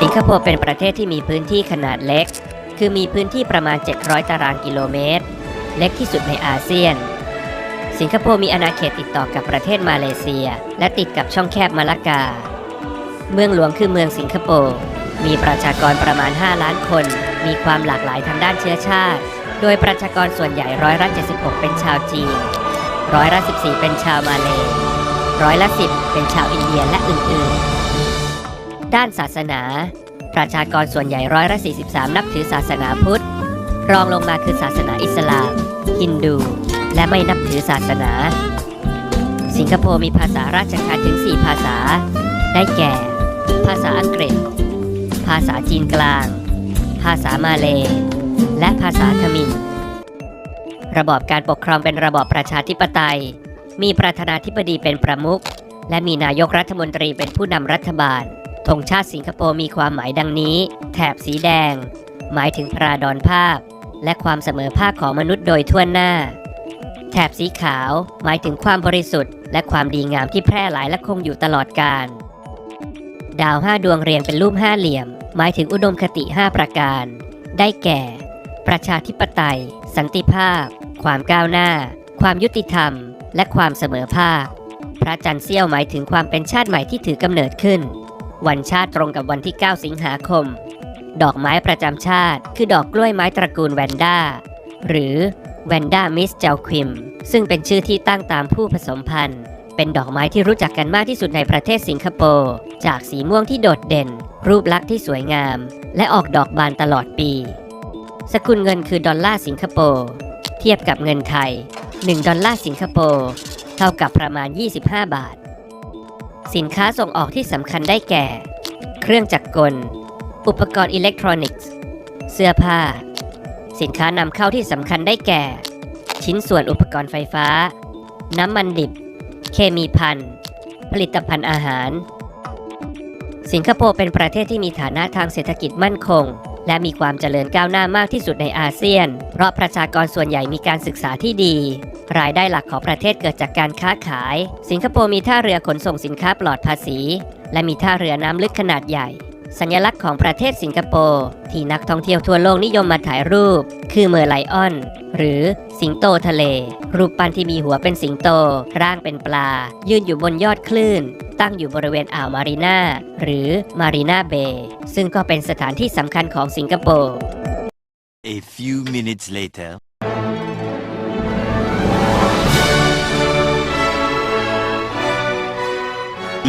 สิงคโปร์เป็นประเทศที่มีพื้นที่ขนาดเล็ก คือมีพื้นที่ประมาณ 700 ตารางกิโลเมตร เล็กที่สุดในอาเซียน สิงคโปร์มีอาณาเขตติดต่อกับประเทศมาเลเซีย และติดกับช่องแคบมาลากา เมืองหลวงคือเมืองสิงคโปร์ มีประชากรประมาณ 5 ล้านคน มีความหลากหลายทางด้านเชื้อชาติ โดยประชากรส่วนใหญ่ร้อยละ76 เป็นชาวจีน ร้อยละ14 เป็นชาวมาเลร้อยละ10 เป็นชาวอินเดียและอื่นๆ ด้านศาสนา ประชากรส่วนใหญ่ร้อยละ43 นับถือศาสนาพุทธ รองลงมาคือศาสนาอิสลาม ฮินดู และไม่นับถือศาสนา สิงคโปร์มีภาษาราชการถึง 4 ภาษา ได้แก่ ภาษาอังกฤษ ภาษาจีนกลาง ภาษามาเลและภาษาทมิฬระบอบการปกครองเป็นระบอบประชาธิปไตย มีประธานาธิบดีเป็นประมุข และมีนายกรัฐมนตรีเป็นผู้นำรัฐบาล ธงชาติสิงคโปร์มีความหมายดังนี้ แถบสีแดง หมายถึงพราดอนภาพ และความเสมอภาคของมนุษย์โดยทั่วหน้า แถบสีขาว หมายถึงความบริสุทธิ์ และความดีงามที่แพร่หลายและคงอยู่ตลอดกาลดาวห้าดวงเรียงเป็นรูปห้าเหลี่ยม หมายถึงอุดมคติ 5 ประการ ได้แก่ ประชาธิปไตย สันติภาพ ความก้าวหน้า ความยุติธรรม และความเสมอภาค พระจันทร์เสี้ยวหมายถึงความเป็นชาติใหม่ที่ถือกำเนิดขึ้น วันชาติตรงกับวันที่ 9 สิงหาคม ดอกไม้ประจำชาติ คือดอกกล้วยไม้ตระกูลแวนด้า หรือแวนด้ามิสเจลควิม ซึ่งเป็นชื่อที่ตั้งตามผู้ผสมพันธุ์ เป็นดอกไม้ที่รู้จักกันมากที่สุดในประเทศสิงคโปร์ จากสีม่วงที่โดดเด่น รูปลักษณ์ที่สวยงาม และออกดอกบานตลอดปี สกุลเงินคือดอลลาร์สิงคโปร์ เทียบกับเงินไทย 1 ดอลลาร์สิงคโปร์ เท่ากับประมาณ 25 บาท สินค้าส่งออกที่สำคัญได้แก่ เครื่องจักรกล อุปกรณ์อิเล็กทรอนิกส์ เสื้อผ้า สินค้านำเข้าที่สำคัญได้แก่ ชิ้นส่วนอุปกรณ์ไฟฟ้า น้ำมันดิบ เคมีพันผลิตภัณฑ์อาหาร สิงคโปร์เป็นประเทศที่มีฐานะทางเศรษฐกิจมั่นคง และมีความเจริญก้าวหน้ามากที่สุดในอาเซียน เพราะประชากรส่วนใหญ่มีการศึกษาที่ดี รายได้หลักของประเทศเกิดจากการค้าขาย สิงคโปร์มีท่าเรือขนส่งสินค้าปลอดภาษี และมีท่าเรือน้ำลึกขนาดใหญ่ สัญลักษณ์ของประเทศสิงคโปร์ที่นักท่องเที่ยวทั่วโลกนิยมมาถ่ายรูป คือเมอร์ไลออน หรือสิงโตทะเล รูปปั้นที่มีหัวเป็นสิงโต ร่างเป็นปลา ยืนอยู่บนยอดคลื่น ตั้งอยู่บริเวณอ่าวมารีนาหรือมารีนาเบย์ซึ่งก็เป็นสถานที่สำคัญของสิงคโปร์ A few minutes later.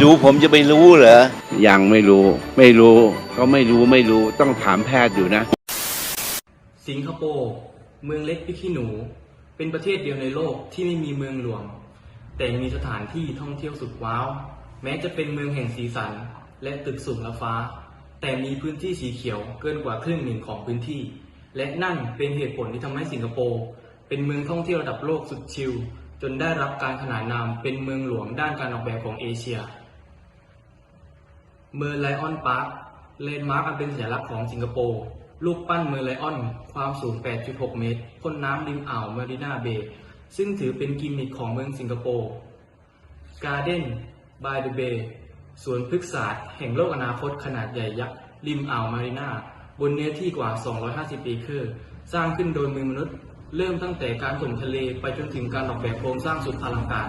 รู้ผมจะไปรู้เหรอ ยังไม่รู้ ไม่รู้ ก็ไม่รู้ไม่รู้ต้องถามแพทย์อยู่นะ สิงคโปร์เมืองเล็กพริกขี้หนู เป็นประเทศเดียวในโลกที่ไม่มีเมืองหลวง แต่มีสถานที่ท่องเที่ยวสุดว้าว แม้จะเป็นเมืองแห่งสีสัน และตึกสูงระฟ้า แต่มีพื้นที่สีเขียวเกินกว่าครึ่งหนึ่งของพื้นที่ และนั่นเป็นเหตุผลที่ทำให้สิงคโปร์เป็นเมืองท่องเที่ยวระดับโลกสุดชิลจนได้รับการขนานนามเป็นเมืองหลวงด้านการออกแบบของเอเชีย เมอร์ไลออนพาร์คเลนด์มาร์คอันเป็นสัญลักษณ์ของสิงคโปร์รูปปั้นเมอร์ไลออน ความสูง 8.6 เมตรพ่นน้ำริมอ่าวมารีนาเบย์ซึ่งถือเป็นกิมมิคของเมืองสิงคโปร์ Garden by the Bay สวนพฤกษศาสตร์แห่งโลกอนาคตขนาดใหญ่ยักษ์ริมอ่าวมารีนาบนเนื้อที่กว่า 250เอเคอสร้างขึ้นโดยมือมนุษย์ เริ่มตั้งแต่การถมทะเลไปจนถึงการออกแบบโครงสร้างสุดอลังการ